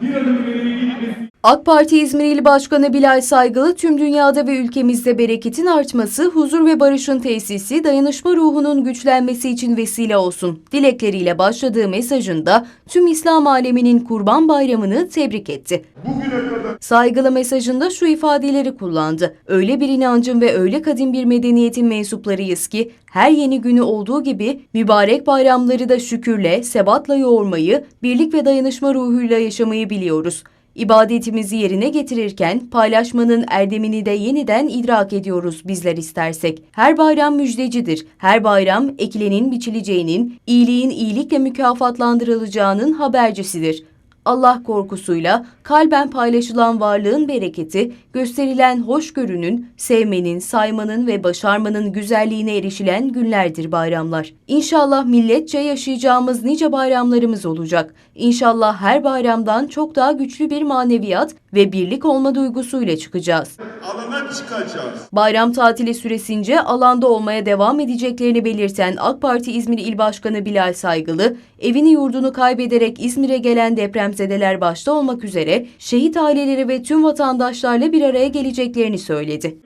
Yine de bir AK Parti İzmir İl Başkanı Bilal Saygılı tüm dünyada ve ülkemizde bereketin artması, huzur ve barışın tesisi, dayanışma ruhunun güçlenmesi için vesile olsun. Dilekleriyle başladığı mesajında tüm İslam aleminin Kurban Bayramı'nı tebrik etti. Saygılı mesajında şu ifadeleri kullandı. Öyle bir inancın ve öyle kadim bir medeniyetin mensuplarıyız ki her yeni günü olduğu gibi mübarek bayramları da şükürle, sebatla yoğurmayı, birlik ve dayanışma ruhuyla yaşamayı biliyoruz. İbadetimizi yerine getirirken paylaşmanın erdemini de yeniden idrak ediyoruz bizler istersek. Her bayram müjdecidir. Her bayram ekilenin biçileceğinin, iyiliğin iyilikle mükafatlandırılacağının habercisidir. Allah korkusuyla kalben paylaşılan varlığın bereketi, gösterilen hoşgörünün, sevmenin, saymanın ve başarmanın güzelliğine erişilen günlerdir bayramlar. İnşallah milletçe yaşayacağımız nice bayramlarımız olacak. İnşallah her bayramdan çok daha güçlü bir maneviyat ve birlik olma duygusuyla çıkacağız çıkacağız. Bayram tatili süresince alanda olmaya devam edeceklerini belirten AK Parti İzmir İl Başkanı Bilal Saygılı, evini yurdunu kaybederek İzmir'e gelen depremzedeler başta olmak üzere şehit aileleri ve tüm vatandaşlarla bir araya geleceklerini söyledi.